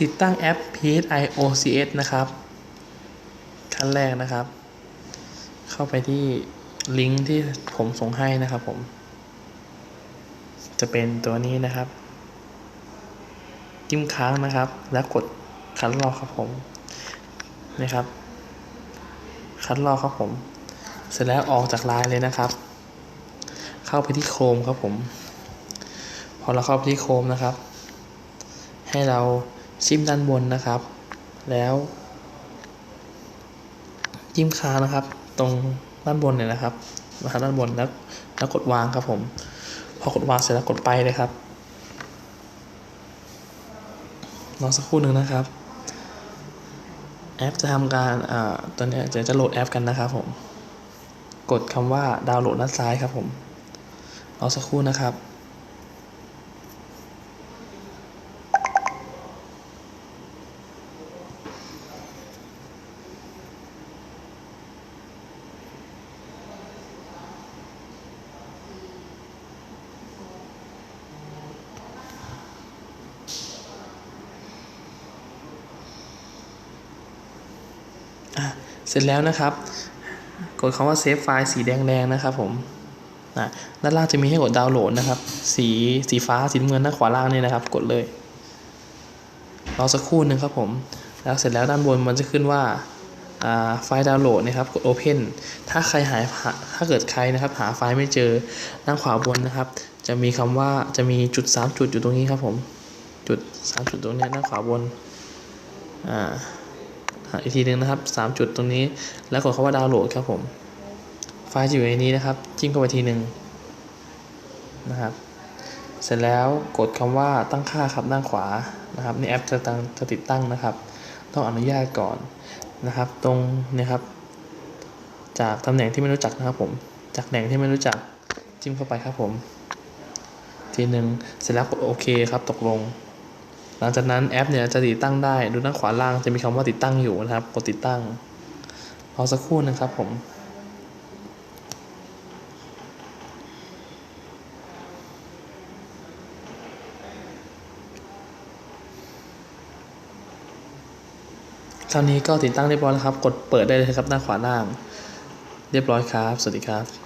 ติดตั้งแอป PSI OCS นะครับขั้นแรกนะครับ เข้าไปที่ลิงก์ที่ผมส่งให้นะครับผม จะเป็นตัวนี้นะครับ จิ้มค้างนะครับ แล้วกดคัดลอกครับผมนะครับ คัดลอกครับผม เสร็จแล้วออกจากไลน์เลยนะครับ เข้าไปที่โครมครับผม พอเราเข้าไปที่โครมนะครับ ให้เรา จิ้มด้านบนนะครับ แล้ว จิ้มค้างนะครับ ตรงด้านบนเนี่ยนะครับนะครับด้านบนแล้วแล้วกดวางครับผม พอกดวางเสร็จแล้วกดไปเลยครับรอสักครู่หนึ่งนะครับ แอปจะทำการอ่าตอนนี้จะจะโหลดแอปกันนะครับผม กดคำว่าดาวน์โหลดด้านซ้ายครับผมรอสักครู่นะครับ เสร็จแล้วนะครับ กดคำว่าเซฟไฟล์สีแดงๆนะครับผมนะด้านล่างจะมีให้กดดาวน์โหลดนะครับ สีสีฟ้าสีน้ำเงินด้านขวาล่างนี่นะครับ กดเลยรอสักครู่หนึ่งครับผม แล้วเสร็จแล้วด้านบนมันจะขึ้นว่าไฟล์ดาวน์โหลดนะครับ กด Open ถ้าใครหายถ้าเกิดใครนะครับ หาไฟล์ไม่เจอด้านขวาบนนะครับ จะมีคำว่าจะมีจุด 3 จุดอยู่ตรงนี้ครับผม จุด 3 จุดตรงนี้ด้านขวาบน อ่า อีกทีหนึ่งนะครับ 3 จุดตรงนี้ แล้วกดคำว่าดาวน์โหลดครับผม ไฟล์จะอยู่ในนี้นะครับ จิ้มเข้าไปทีหนึ่งนะครับ เสร็จแล้วกดคำว่าตั้งค่าครับด้านขวานะครับในแอปจะตั้งจะติดตั้งนะครับ ต้องอนุญาตก่อนนะครับ ตรงนี่ครับ จากตำแหน่งที่ไม่รู้จักนะครับผม จากแหล่งที่ไม่รู้จักจิ้มเข้าไปครับผม ทีหนึ่งเสร็จแล้วกดโอเคครับตกลง หลังจากนั้นแอปเนี่ยจะติดตั้งได้ ดูด้านขวาล่างจะมีคำว่าติดตั้งอยู่นะครับ กดติดตั้งรอสักครู่นะครับผมคราวนี้ก็ติดตั้งเรียบร้อยแล้วครับ กดเปิดได้เลยครับด้าขวาล่าง เรียบร้อยครับ สวัสดีครับ